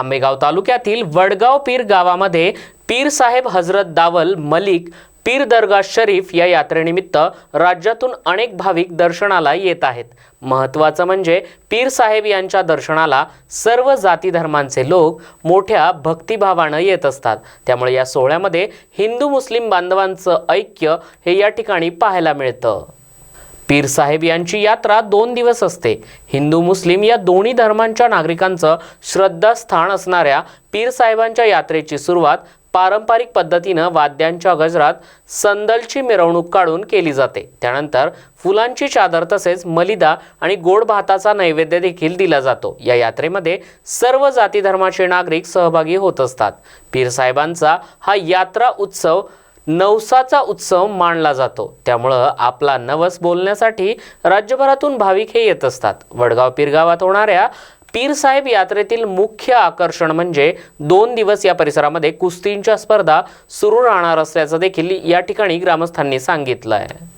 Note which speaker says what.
Speaker 1: आंबेगाव तालुक्यातील वडगाव पीर गावामध्ये पीर साहेब हजरत दावल मलिक पीर दर्गा शरीफ या यात्रेनिमित्त राज्यातून अनेक भाविक दर्शनाला येत आहेत. महत्त्वाचं म्हणजे पीर साहेब यांच्या दर्शनाला सर्व जाती धर्मांचे लोक मोठ्या भक्तिभावानं येत असतात. त्यामुळे या सोहळ्यामध्ये हिंदू मुस्लिम बांधवांचं ऐक्य हे या ठिकाणी पाहायला मिळतं. पीर साहेब यांची यात्रा दोन दिवस असते. हिंदू मुस्लिम या दोन्ही धर्मांच्या नागरिकांचं श्रद्धास्थान असणाऱ्या पीर साहेबांच्या यात्रेची सुरुवात पारंपरिक पद्धतीनं वाद्यांच्या गजरात संदलची मिरवणूक काढून केली जाते. त्यानंतर फुलांची चादर तसेच मलिदा आणि गोड भाताचा नैवेद्य देखील दिला जातो. या यात्रेमध्ये सर्व जाती धर्माचे नागरिक सहभागी होत असतात. पीर साहेबांचा हा यात्रा उत्सव नवसाचा उत्सव मानला जातो. त्यामुळं आपला नवस बोलण्यासाठी राज्यभरातून भाविक हे येत असतात. वडगाव पिरगावात होणाऱ्या पीर साहेब यात्रेतील मुख्य आकर्षण म्हणजे दोन दिवस या परिसरामध्ये कुस्तींच्या स्पर्धा सुरू राहणार असल्याचं देखील या ठिकाणी ग्रामस्थांनी सांगितलं आहे